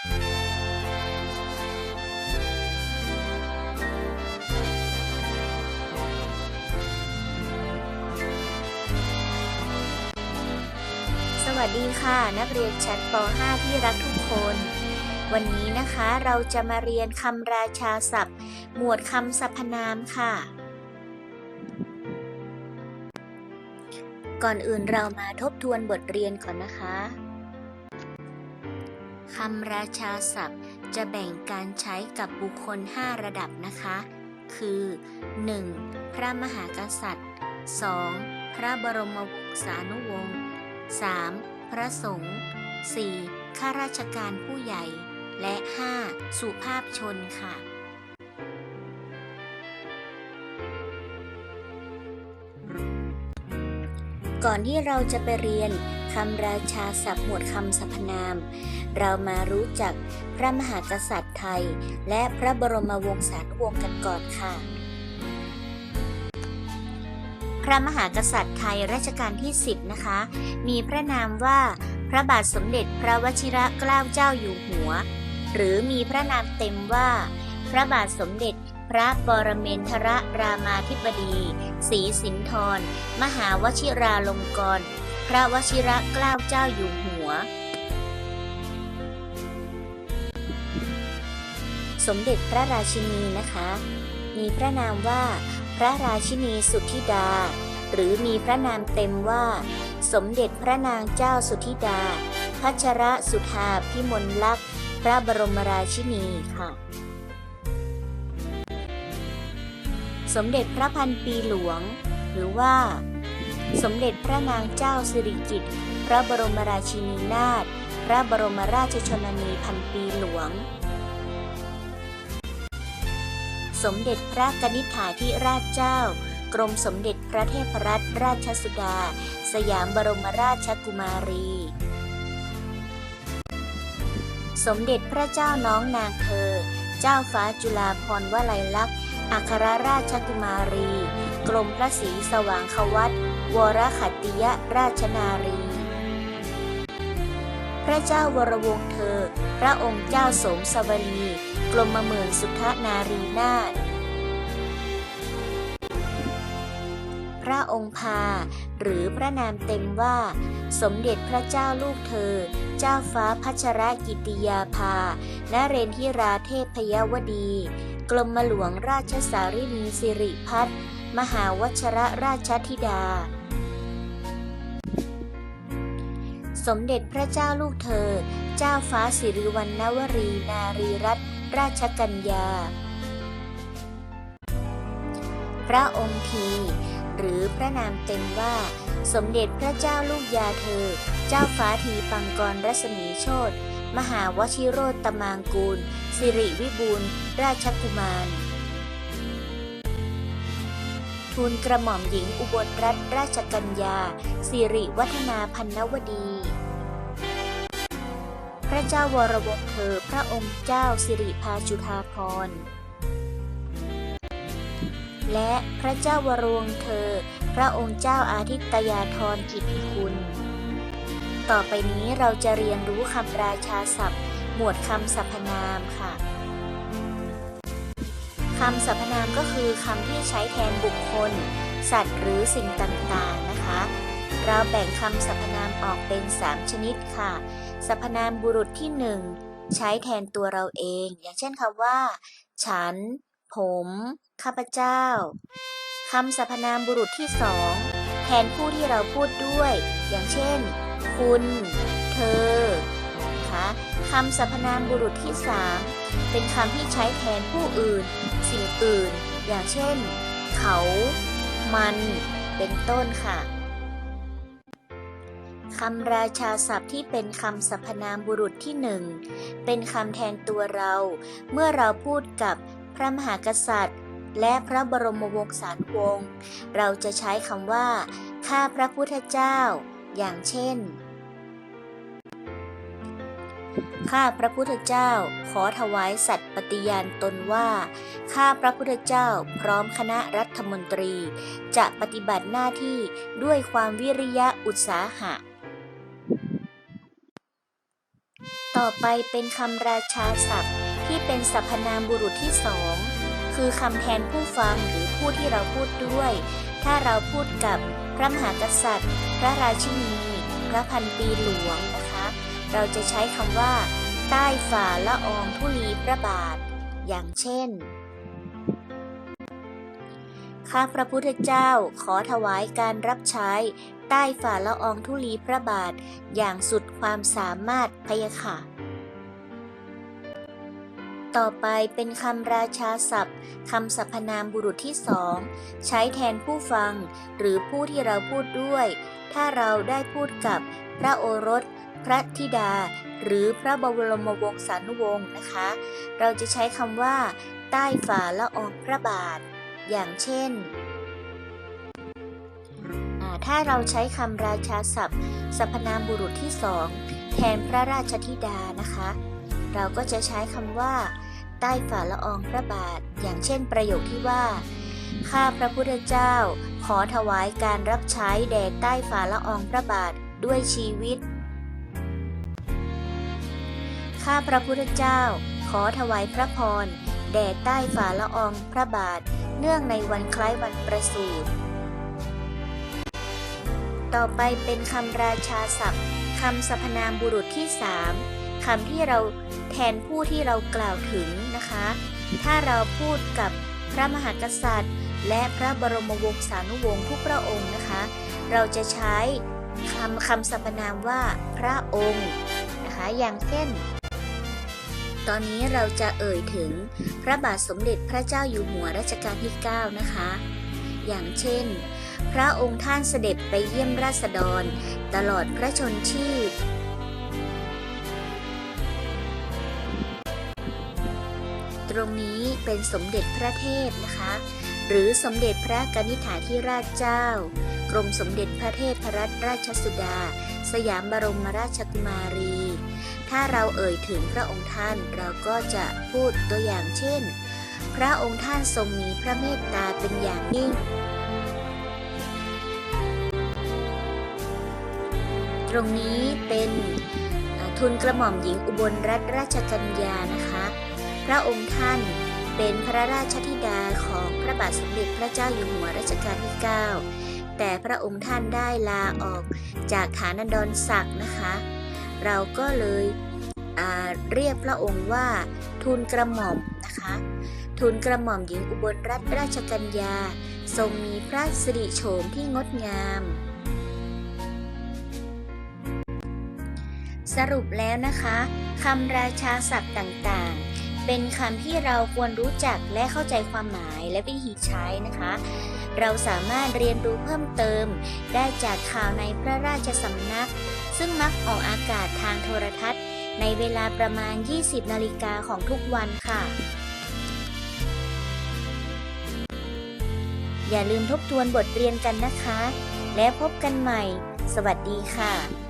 สวัสดีค่ะ นักเรียนชั้นป .5 ที่รักทุกคน วันนี้นะคะเราจะมาเรียนคำราชาศัพท์ หมวดคำสรรพนามค่ะก่อนอื่นเรามาทบทวนบทเรียนก่อนนะคะ คำราชาศัพท์จะแบ่งการใช้กับบุคคล 5 ระดับนะคะ คือ 1. พระมหากษัตริย์ 2. พระบรมวงศานุวงศ์ 3. พระสงฆ์ 4. ข้าราชการผู้ใหญ่ และ 5. สุภาพชนค่ะก่อนที่เราจะไปเรียน คำราชาศัพท์หมวดคำสรรพนาม เรามารู้จักพระมหากษัตริย์ไทย และพระบรมวงศานุวงศ์กันก่อนค่ะ พระมหากษัตริย์ไทยรัชกาลที่ 10 นะคะ มีพระนามว่าพระบาทสมเด็จพระวชิระเกล้าเจ้าอยู่หัว หรือมีพระนามเต็มว่า พระบาทสมเด็จพระปรเมนทรรามาธิบดี ศรีสินธร มหาวชิราลงกรณ พระวชิระเกล้าเจ้าอยู่หัว สมเด็จพระราชินีนะคะ มีพระนามว่าพระราชินีสุทธิดา หรือมีพระนามเต็มว่า สมเด็จพระนางเจ้าสุทธิดา พัชรสุธาพิมลลักษณ์ พระบรมราชินีค่ะสมเด็จพระพันปีหลวง หรือว่า สมเด็จพระนางเจ้าสิริกิติ์ พระบรมราชินีนาถ พระบรมราชชนนีพันปีหลวง สมเด็จพระกนิษฐาธิราชเจ้า กรมสมเด็จพระเทพรัตนราชสุดา สยามบรมราชกุมารี สมเด็จพระเจ้าน้องนางเธอ เจ้าฟ้าจุฬาภรณ์วลัยลักษณ์อัครราชกุมารี กรมพระศรีสว่างควัต วรขัตติยราชนารี พระเจ้าวรวงเธอ พระองค์เจ้าสมสวลีกรมเมืองสุทธนารีนาถพระองค์พา หรือพระนามเต็มว่า สมเด็จพระเจ้าลูกเธอ เจ้าฟ้าพัชรกิติยาภานเรนทิราเทพยวดี กรมหลวงราชสารินีสิริพัฒน์มหาวชรราชธิดา สมเด็จพระเจ้าลูกเธอ เจ้าฟ้าสิริวัณณวรีนารีรัตนราชกัญญา พระองค์ที หรือพระนามเต็มว่า สมเด็จพระเจ้าลูกยาเธอ เจ้าฟ้าทีปังกรรัศมีโชตมหาวชิโรตมางกูล สิริวิบูลราชกุมาร ทูลกระหม่อมหญิงอุบลรัตนราชกัญญาสิริวัฒนาพันนวดี พระเจ้าวรวงศ์เธอพระองค์เจ้าสิริพาจุธาพร และพระเจ้าวรวงศ์เธอ พระองค์เจ้าอาทิตยาธรกิติคุณ ต่อไปนี้เราจะเรียนรู้คำราชาศัพท์ หมวดคำสรรพนามค่ะ คำสรรพนามก็คือคำที่ใช้แทนบุคคล สัตว์หรือสิ่งต่างๆนะคะ เราแบ่งคำสรรพนามออกเป็น 3 ชนิดค่ะ สรรพนามบุรุษที่ 1 ใช้แทนตัวเราเอง อย่างเช่นคำว่า ฉัน ผม ข้าพเจ้าคำสรรพนามบุรุษที่สองแทนผู้ที่เราพูดด้วย อย่างเช่น คุณ เธอ คำสรรพนามบุรุษที่สามเป็นคำที่ใช้แทนผู้อื่น สิ่งอื่น อย่างเช่น เขา มัน เป็นต้นค่ะคำราชาศัพท์ที่เป็นคำสรรพนามบุรุษที่หนึ่งเป็นคำแทนตัวเรา เมื่อเราพูดกับพระมหากษัตริย์ และพระบรมวงศานุวงศ์เราจะใช้คำว่า ข้าพระพุทธเจ้า อย่างเช่น ข้าพระพุทธเจ้าขอถวายสัตย์ปฏิญาณตนว่า ข้าพระพุทธเจ้าพร้อมคณะรัฐมนตรี จะปฏิบัติหน้าที่ด้วยความวิริยะอุตสาหะ ต่อไปเป็นคำราชาศัพท์ที่เป็นสรรพนามบุรุษที่สองคือคำแทนผู้ฟังหรือผู้ที่เราพูดด้วย ถ้าเราพูดกับพระมหากษัตริย์ พระราชินี พระพันปีหลวง เราจะใช้คำว่า ใต้ฝ่าละอองธุลีพระบาท อย่างเช่น ข้าพระพุทธเจ้าขอถวายการรับใช้ ใต้ฝ่าละอองธุลีพระบาท อย่างสุดความสามารถพยะค่ะต่อไปเป็นคำราชาศัพท์คำสรรพนามบุรุษที่สองใช้แทนผู้ฟัง หรือผู้ที่เราพูดด้วย ถ้าเราได้พูดกับพระโอรส พระธิดา หรือพระบรมวงศานุวงศ์นะคะ เราจะใช้คำว่า ใต้ฝ่าละอองพระบาท อย่างเช่น ถ้าเราใช้คำราชาศัพท์สรรพนามบุรุษที่สองแทนพระราชธิดานะคะ เราก็จะใช้คำว่า ใต้ฝ่าละอองพระบาท อย่างเช่น ประโยคที่ว่าข้าพระพุทธเจ้า ขอถวายการรับใช้แด่ใต้ฝ่าละอองพระบาทด้วยชีวิต ข้าพระพุทธเจ้า ขอถวายพระพร แด่ใต้ฝ่าละอองพระบาท เนื่องในวันคล้ายวันประสูติต่อไปเป็นคำราชาศัพท์คำสรรพนามบุรุษที่สามคำที่เราแทนผู้ที่เรากล่าวถึงนะคะ ถ้าเราพูดกับพระมหากษัตริย์ และพระบรมวงศานุวงศ์ทุกพระองค์นะคะ เราจะใช้คำคำสรรพนามว่าพระองค์นะคะ อย่างเช่น ตอนนี้เราจะเอ่ยถึงพระบาทสมเด็จพระเจ้าอยู่หัวรัชกาลที่ 9 นะคะ อย่างเช่น พระองค์ท่านเสด็จไปเยี่ยมราษฎร ตลอดพระชนชีพ ตรงนี้เป็นสมเด็จพระเทพนะคะ หรือสมเด็จพระกนิษฐาธิราชเจ้า กรมสมเด็จพระเทพรัตนราชสุดา สยามบรมราชกุมารี ถ้าเราเอ่ยถึงพระองค์ท่านเราก็จะพูดตัวอย่างเช่น พระองค์ท่านทรงมีพระเมตตาเป็นอย่างยิ่ง ตรงนี้เป็นทุนกระหม่อมหญิงอุบลรัตนราชกัญญานะคะ พระองค์ท่านเป็นพระราชธิดาของพระบาทสมเด็จพระเจ้าอยู่หัวรัชกาลที่ 9 แต่พระองค์ท่านได้ลาออกจากฐานันดรศักดิ์นะคะ เราก็เลยเรียกพระองค์ว่าทูลกระหม่อมนะคะ ทูลกระหม่อมหญิงอุบลรัตนราชกัญญา ทรงมีพระสิริโฉมที่งดงาม สรุปแล้วนะคะคำราชาศัพท์ต่างๆ เป็นคำที่เราควรรู้จักและเข้าใจความหมายและวิธีใช้นะคะ เราสามารถเรียนรู้เพิ่มเติมได้จากข่าวในพระราชสำนัก ซึ่งมักออกอากาศทางโทรทัศน์ ในเวลาประมาณ 20 นาฬิกาของทุกวันค่ะ อย่าลืมทบทวนบทเรียนกันนะคะ และพบกันใหม่ สวัสดีค่ะ